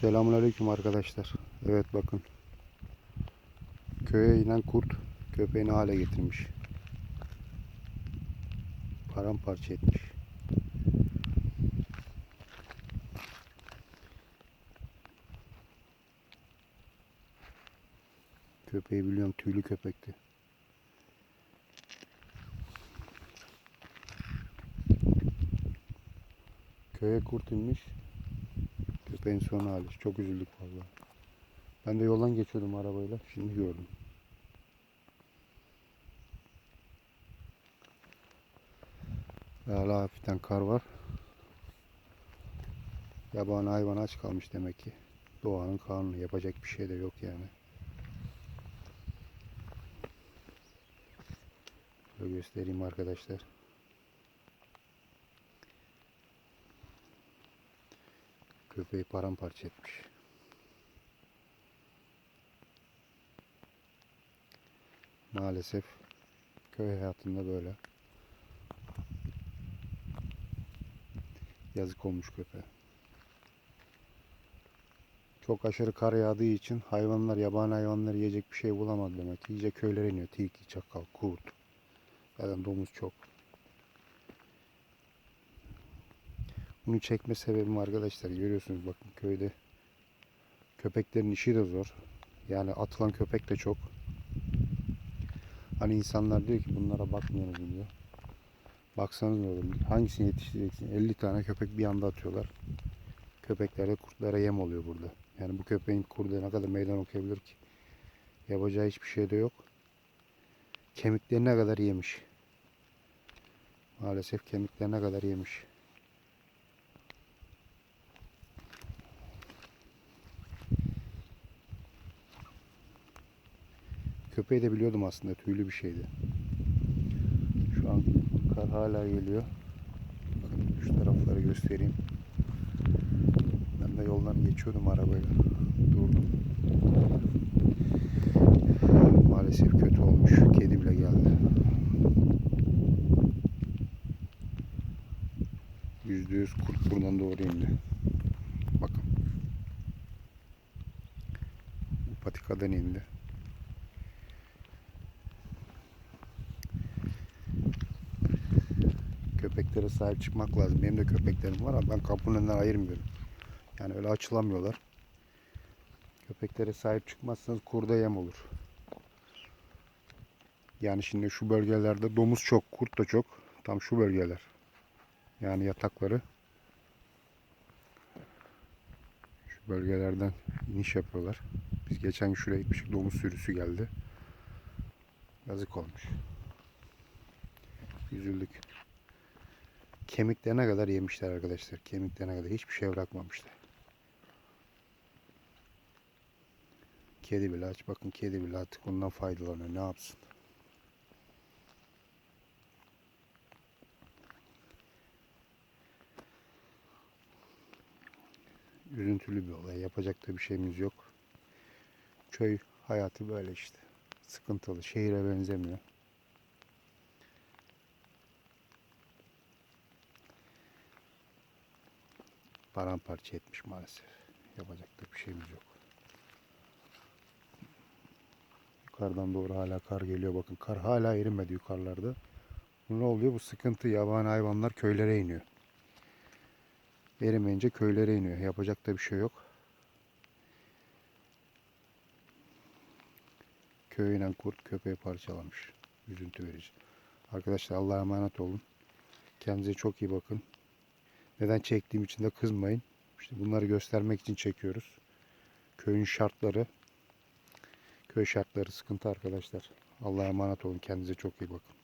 Selamünaleyküm arkadaşlar. Evet bakın. Köye inen kurt köpeğini hale getirmiş. Paramparça etmiş. Köpeği biliyorum tüylü köpekti. Köye kurt inmiş. Köpeğin son. Çok üzüldük vallahi. Ben de yoldan geçiyordum arabayla. Şimdi gördüm. Hala hafiften kar var. Yabani hayvan aç kalmış demek ki. Doğanın kanunu. Yapacak bir şey de yok yani. Şöyle göstereyim arkadaşlar. Köpeği paramparça etmiş. Maalesef köy hayatında böyle. Yazık olmuş köpeğe. Çok aşırı kar yağdığı için hayvanlar, yabani hayvanlar yiyecek bir şey bulamadı demek. İyice köylere iniyor. Tilki, çakal, kurt. Zaten domuz çok. Bunu çekme sebebim arkadaşlar görüyorsunuz bakın köyde köpeklerin işi de zor. Yani atılan köpek de çok. Hani insanlar diyor ki bunlara bakmayalım diyor. Baksanız ne olur? Hangisini yetiştireceksin? 50 tane köpek bir anda atıyorlar. Köpekler kurtlara yem oluyor burada. Yani bu köpeğin kurda ne kadar meydan okuyabilir ki? Yapacağı hiçbir şey de yok. Kemiklerine kadar yemiş. Maalesef kemiklerine kadar yemiş. Köpeği de biliyordum aslında tüylü bir şeydi. Şu an kar hala geliyor. Bakın şu tarafları göstereyim. Ben de yoldan geçiyordum arabayla. Durdum. Maalesef kötü olmuş. Kedi bile geldi. Yüzde yüz kurt buradan doğru indi. Bakın. Patikadan indi. Köpeklere sahip çıkmak lazım. Benim de köpeklerim var ama ben kapının önünden ayırmıyorum. Yani öyle açılamıyorlar. Köpeklere sahip çıkmazsanız kurda yem olur. Yani şimdi şu bölgelerde domuz çok, kurt da çok. Tam şu bölgeler. Yani yatakları. Şu bölgelerden iniş yapıyorlar. Biz geçen gün şuraya gitmiştik. Domuz sürüsü geldi. Yazık olmuş. Üzüldük. Kemiklerine kadar yemişler arkadaşlar. Kemiklerine kadar hiçbir şey bırakmamışlar. Kedi bile aç. Bakın kedi bile artık ondan faydalanıyor. Ne yapsın? Üzüntülü bir olay. Yapacak da bir şeyimiz yok. Köy hayatı böyle işte. Sıkıntılı. Şehire benzemiyor. Paramparça etmiş maalesef. Yapacak da bir şeyimiz yok. Yukarıdan doğru hala kar geliyor. Bakın kar hala erimedi yukarılarda. Bu ne oluyor? Bu sıkıntı yabani hayvanlar köylere iniyor. Erimeyince köylere iniyor. Yapacak da bir şey yok. Köye inen kurt köpeği parçalamış. Üzüntü verici. Arkadaşlar Allah'a emanet olun. Kendinize çok iyi bakın. Neden çektiğim için de kızmayın. İşte bunları göstermek için çekiyoruz. Köyün şartları. Köy şartları sıkıntı arkadaşlar. Allah'a emanet olun. Kendinize çok iyi bakın.